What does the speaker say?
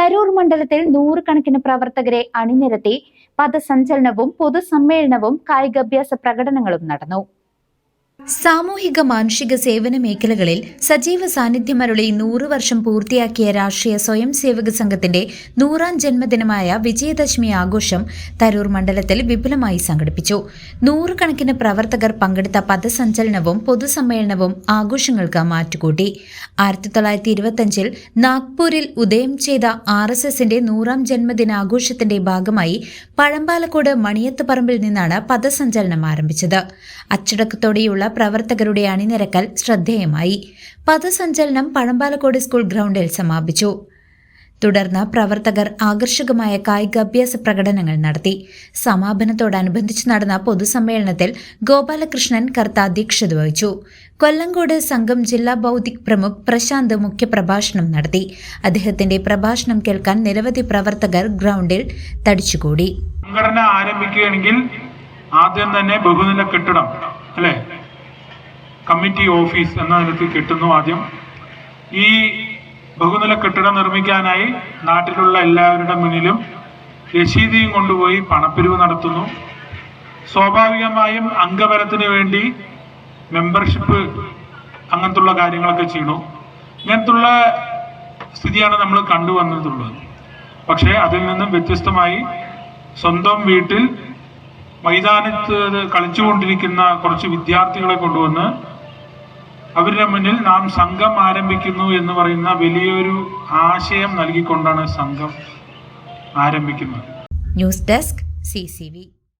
തരൂർ മണ്ഡലത്തിൽ നൂറുകണക്കിന് പ്രവർത്തകരെ അണിനിരത്തി പദസഞ്ചലനവും പൊതുസമ്മേളനവും കായികാഭ്യാസ പ്രകടനങ്ങളും നടന്നു. സാമൂഹിക മാനുഷിക സേവന മേഖലകളിൽ സജീവ സാന്നിധ്യമരുളി നൂറ് വർഷം പൂർത്തിയാക്കിയ രാഷ്ട്രീയ സ്വയം സേവക സംഘത്തിന്റെ നൂറാം ജന്മദിനമായ വിജയദശമി ആഘോഷം തരൂർ മണ്ഡലത്തിൽ വിപുലമായി സംഘടിപ്പിച്ചു. നൂറുകണക്കിന് പ്രവർത്തകർ പങ്കെടുത്ത പദസഞ്ചലനവും പൊതുസമ്മേളനവും ആഘോഷങ്ങൾക്ക് മാറ്റുകൂട്ടി. ആയിരത്തി തൊള്ളായിരത്തി ഇരുപത്തിയഞ്ചിൽ നാഗ്പൂരിൽ ഉദയം ചെയ്ത ആർ എസ് എസിന്റെ നൂറാം ജന്മദിനാഘോഷത്തിന്റെ ഭാഗമായി പഴമ്പാലക്കോട് മണിയത്ത് പറമ്പിൽ നിന്നാണ് പദസഞ്ചലനം ആരംഭിച്ചത്. അച്ചടക്കത്തോടെയുള്ള പ്രവർത്തകരുടെ അണിനിരക്കൽ ശ്രദ്ധേയമായി. പഥസഞ്ചലനം പഴമ്പാലക്കോട് സ്കൂൾ ഗ്രൗണ്ടിൽ സമാപിച്ചു. തുടർന്ന് പ്രവർത്തകർ ആകർഷകമായ കായികാഭ്യാസ പ്രകടനങ്ങൾ നടത്തി. സമാപനത്തോടനുബന്ധിച്ച് നടന്ന പൊതുസമ്മേളനത്തിൽ ഗോപാലകൃഷ്ണൻ കർത്ത അധ്യക്ഷത വഹിച്ചു. കൊല്ലങ്കോട് സംഘം ജില്ലാ ബൗദ്ധിക് പ്രമുഖ് പ്രശാന്ത് മുഖ്യപ്രഭാഷണം നടത്തി. അദ്ദേഹത്തിന്റെ പ്രഭാഷണം കേൾക്കാൻ നിരവധി പ്രവർത്തകർ ഗ്രൗണ്ടിൽ തടിച്ചുകൂടി. സംഘടന ആരംഭിക്കുകയാണെങ്കിൽ ആദ്യം തന്നെ ബഹുനില കെട്ടിടം അല്ലെ? കമ്മിറ്റി ഓഫീസ് എന്ന കിട്ടുന്നു കെട്ടുന്നു ആദ്യം. ഈ ബഹുനില കെട്ടിടം നിർമ്മിക്കാനായി നാട്ടിലുള്ള എല്ലാവരുടെ മുന്നിലും രശീതിയും കൊണ്ടുപോയി പണപ്പിരിവ് നടത്തുന്നു. സ്വാഭാവികമായും അംഗബലത്തിന് വേണ്ടി മെമ്പർഷിപ്പ് അങ്ങനത്തുള്ള കാര്യങ്ങളൊക്കെ ചെയ്യണു. ഇങ്ങനത്തുള്ള സ്ഥിതിയാണ് നമ്മൾ കണ്ടുവന്നിട്ടുള്ളത് പക്ഷേ അതിൽ നിന്നും വ്യത്യസ്തമായി സ്വന്തം വീട്ടിൽ മൈതാനത്ത് കളിച്ചുകൊണ്ടിരിക്കുന്ന കുറച്ച് വിദ്യാർത്ഥികളെ കൊണ്ടുവന്ന് അവരുടെ മുന്നിൽ നാം സംഘം ആരംഭിക്കുന്നു എന്ന് പറയുന്ന വലിയൊരു ആശയം നൽകിക്കൊണ്ടാണ് സംഘം ആരംഭിക്കുന്നത്. News desk C